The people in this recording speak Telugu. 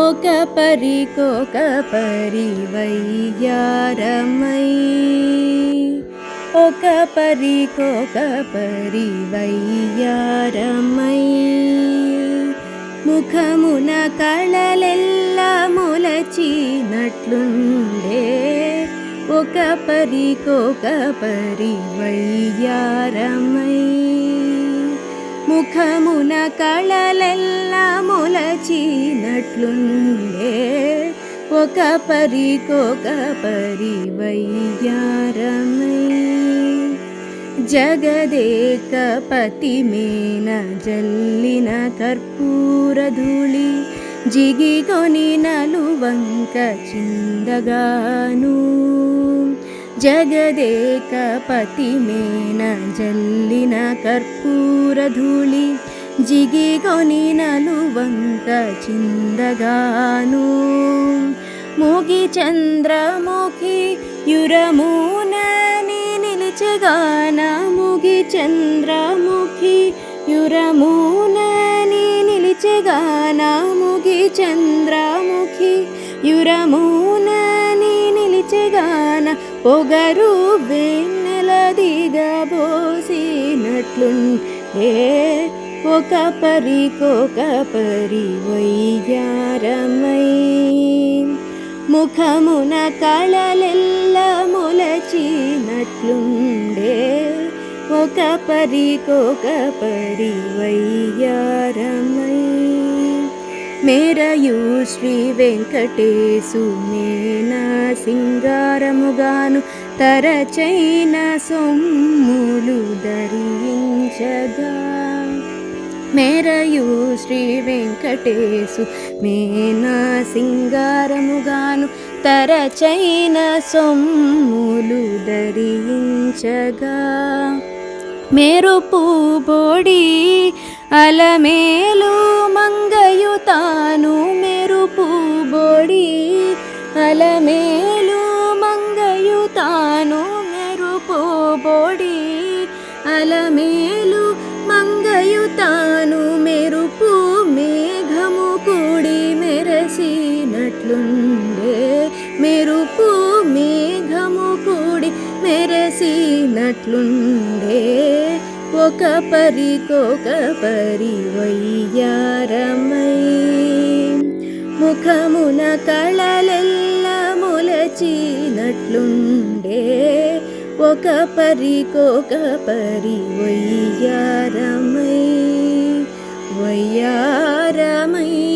ఒక పరికొక పరివయ్యారమై ఒక పరికొక పరివయ్యారమై ముఖమున కళలెల్లా మొలచినట్లుండే ఒక పరికొక పరివయ్యారమై ముఖమున కళలెల్ల మొలచినట్లుండే. ఒక పరికొక పరివయ్యారమై. జగదేక పతిమేన జల్లిన కర్పూరధూళి జిగికొని నలువంక చిందగాను. జగదేకపతిమేన జల్లిన కర్పూరధూళి జిగిగొని నలువంక చిందగాను. ముగి చంద్రముఖి యురమునని నిలిచగాన ముగి చంద్రముఖి యురమునని నిలిచగాన ముగి చంద్రముఖి యురమునని పొగరు వెన్నెల దిగబోసినట్లుండే. ఒక పరికొక పరి వయ్యారమై. ముఖమున కళలెల్ల ములచినట్లుండే. ఒక పరికొక పరి వయ్యారమై. మేరయు శ్రీ వెంకటేశు మేనా సింగారముగాను తరచైన సొమ్ములు ధరించగా. మేరయు శ్రీ వెంకటేశు మేనా సింగారముగాను తరచైన సొమ్ములు ధరించగా. మెరుపు బోడి అలమేలు మంగయు తాను మెరుపు బొడి. అలమేలు మంగయు తాను మెరుపు బొడి. అలమేలు మంగయు తాను మెరుపు మేఘము కూడి మెరసినట్లుండే. మెరుపు మేఘము కూడి మెరసినట్లుండే. ఒక పరికొక పరి వయ్యారమై. ముఖమున కళలెల్ల మొలచినట్లుండే ఒక పరికొక పరి వయ్యారమై. వయ్యారమై.